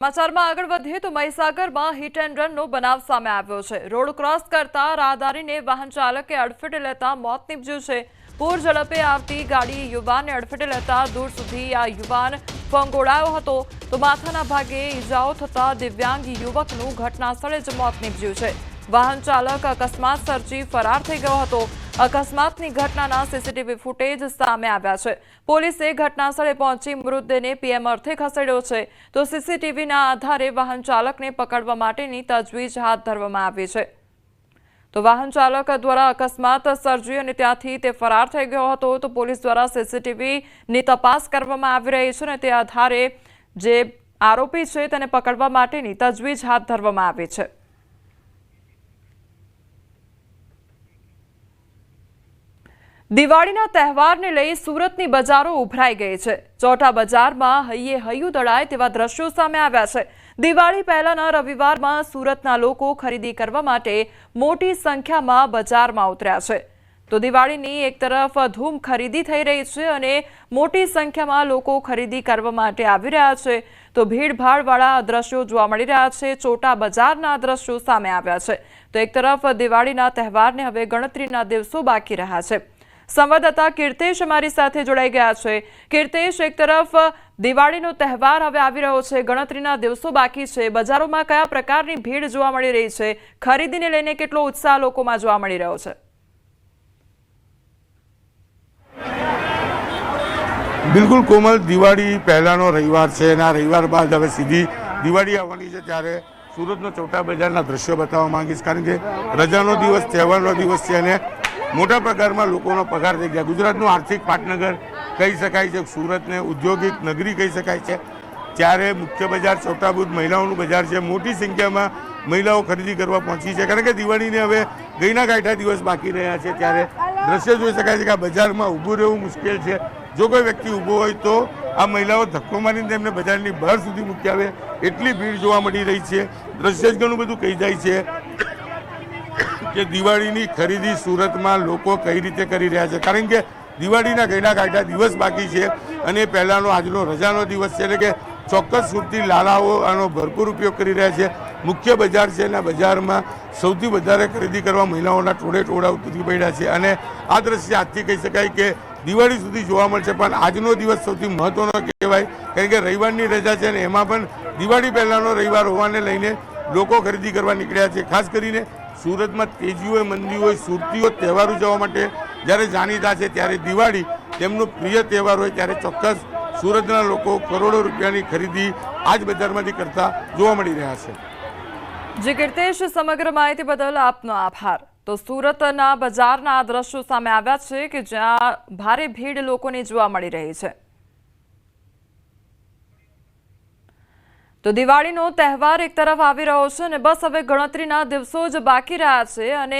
સમાચારમાં આગળ વધીએ તો મહીસાગરમાં હિટ એન્ડ રનનો બનાવ સામે આવ્યો છે. રોડ ક્રોસ કરતા રાહદારીને વાહન ચાલકે અડફેટે લેતા મોત નીપજ્યું છે. પૂર ઝડપે આવતી ગાડી યુવાનને અડફેટે લેતા દૂર સુધી આ યુવાન ફંગોળાયો હતો. તો માથાના ભાગે ઈજાઓ થતા દિવ્યાંગ યુવકનું ઘટના સ્થળે જ મોત નીપજ્યું છે. વાહન ચાલક અકસ્માત સર્જી ફરાર થઈ ગયો હતો. અકસ્માતની ઘટનાના સીસીટીવી ફૂટેજ સામે આવ્યા છે. પોલીસે ઘટના સ્થળે પહોંચી મૃતદેહને પીએમ અર્થે ખસેડ્યો છે. તો સીસીટીવીના આધારે વાહન ચાલકને પકડવા માટેની તજવીજ હાથ ધરવામાં આવી છે. તો વાહન ચાલક દ્વારા અકસ્માત સર્જી અને ત્યાંથી તે ફરાર થઈ ગયો હતો. તો પોલીસ દ્વારા સીસીટીવીની તપાસ કરવામાં આવી રહી છે અને તે આધારે જે આરોપી છે તેને પકડવા માટેની તજવીજ હાથ ધરવામાં આવી છે. દિવાળીના તહેવારને લઈ સુરતની બજારો ઉભરાઈ ગઈ છે. ચોટા બજારમાં હૈયે હૈયું દળાય તેવા દ્રશ્યો સામે આવ્યા છે. દિવાળી પહેલાના રવિવારમાં સુરતના લોકો ખરીદી કરવા માટે મોટી સંખ્યામાં બજારમાં ઉતર્યા છે. તો દિવાળીની એક તરફ ધૂમ ખરીદી થઈ રહી છે અને મોટી સંખ્યામાં લોકો ખરીદી કરવા માટે આવી રહ્યા છે. તો ભીડભાડવાળા દ્રશ્યો જોવા મળી રહ્યા છે. ચોટા બજારના દ્રશ્યો સામે આવ્યા છે. તો એક તરફ દિવાળીના તહેવારને હવે ગણતરીના દિવસો બાકી રહ્યા છે. સંવાદદાતા કીર્તેશ અમારી સાથે જોડાઈ ગયા છે. કીર્તેશ, એક તરફ દિવાળીનો તહેવાર હવે આવી રહ્યો છે, ગણતરીના દિવસો બાકી છે. બજારોમાં કયા પ્રકારની ભીડ જોવા મળી રહી છે? ખરીદીને લઈને કેટલો ઉત્સાહ લોકોમાં જોવા મળી રહ્યો છે? બિલકુલ કોમલ, દિવાળી પહેલાનો રવિવાર છે અને આ રવિવાર બાદ હવે સીધી દિવાળી આવવાની છે ત્યારે સુરતનો ચોટા બજારના દ્રશ્યો બતાવવા માંગીશ. કારણ કે રજાનો દિવસ, તહેવારનો દિવસ છે અને મોટા પ્રકારમાં લોકોનો પગાર થઈ ગયા. ગુજરાતનું આર્થિક પાટનગર કહી શકાય છે, સુરતને ઔદ્યોગિક નગરી કહી શકાય છે. ત્યારે મુખ્ય બજાર ચોટાબુદ મહિલાઓનું બજાર છે, મોટી સંખ્યામાં મહિલાઓ ખરીદી કરવા પહોંચી છે. કારણ કે દિવાળીને હવે ગઈના કાંઠા દિવસ બાકી રહ્યા છે. ત્યારે દ્રશ્ય જોઈ શકાય છે કે આ બજારમાં ઊભું રહેવું મુશ્કેલ છે. જો કોઈ વ્યક્તિ ઊભો હોય તો આ મહિલાઓ ધક્કો મારીને તેમને બજારની બહાર સુધી મૂકી આવે. એટલી ભીડ જોવા મળી રહી છે. દ્રશ્ય જ ઘણું બધું કહી જાય છે. કે દિવાળીની ખરીદી સુરતમાં લોકો કઈ રીતે કરી રહ્યા છે? કારણ કે દિવાળીના ગયેલા કાઢ્યા દિવસ બાકી છે અને પહેલાંનો આજનો રજાનો દિવસ છે એટલે કે ચોક્કસ સુરતી લાલાઓ આનો ભરપૂર ઉપયોગ કરી રહ્યા છે. મુખ્ય બજાર છે અને બજારમાં સૌથી વધારે ખરીદી કરવા મહિલાઓના ટોળે ટોળા ઉતરી પડ્યા છે અને આ દ્રશ્ય આજથી કહી શકાય કે દિવાળી સુધી જોવા મળશે, પણ આજનો દિવસ સૌથી મહત્વનો કહેવાય. કારણ કે રવિવારની રજા છે અને એમાં પણ દિવાળી પહેલાંનો રવિવાર હોવાને લઈને લોકો ખરીદી કરવા નીકળ્યા છે. ખાસ કરીને સુરતમાં તેજીઓ હોય હોય સુરતીઓ તહેવાર ઉજવવા માટે જ્યારે જાણીતા છે ત્યારે દિવાળી તેમનો પ્રિય તહેવાર હોય ત્યારે ચોક્કસ સુરતના લોકો કરોડો રૂપિયાની ખરીદી આ જ બજારમાંથી કરતા જોવા મળી રહ્યા છે. જે કીર્તેશ, સમગ્ર માહિતી બદલ આપનો આભાર. તો સુરતના બજારના આ દ્રશ્યો સામે આવ્યા છે કે જ્યાં ભારે ભીડ લોકોને જોવા મળી રહી છે. તો દિવાળીનો તહેવાર એક તરફ આવી રહ્યો છે અને બસ હવે ગણતરીના દિવસો જ બાકી રહ્યા છે અને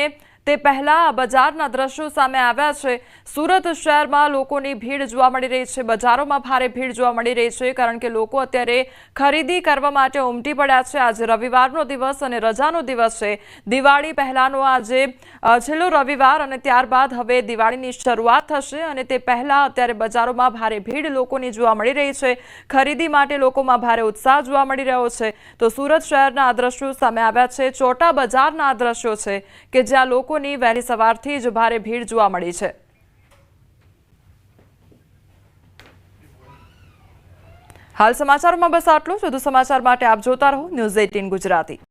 તે પહેલા બજારના દ્રશ્યો સામે આવ્યા છે. સુરત શહેરમાં લોકોની ભીડ જોવા મળી રહી છે. બજારોમાં ભારે ભીડ જોવા મળી રહી છે, કારણ કે લોકો અત્યારે ખરીદી કરવા માટે ઉમટી પડ્યા છે. આજે રવિવારનો દિવસ અને રજાનો દિવસ છે. દિવાળી પહેલાંનો આજે છેલ્લો રવિવાર અને ત્યારબાદ હવે દિવાળીની શરૂઆત થશે અને તે પહેલાં અત્યારે બજારોમાં ભારે ભીડ લોકોની જોવા મળી રહી છે. ખરીદી માટે લોકોમાં ભારે ઉત્સાહ જોવા મળી રહ્યો છે. તો સુરત શહેરના આ દ્રશ્યો સામે આવ્યા છે. ચોટા બજારના આ દ્રશ્યો છે કે જ્યાં લોકોની વહેલી સવારથી જ ભારે ભીડ જોવા મળી છે. હાલ સમાચારોમાં બસ આટલું જ. વધુ સમાચાર માટે આપ જોતા રહો. News eighteen Gujarati.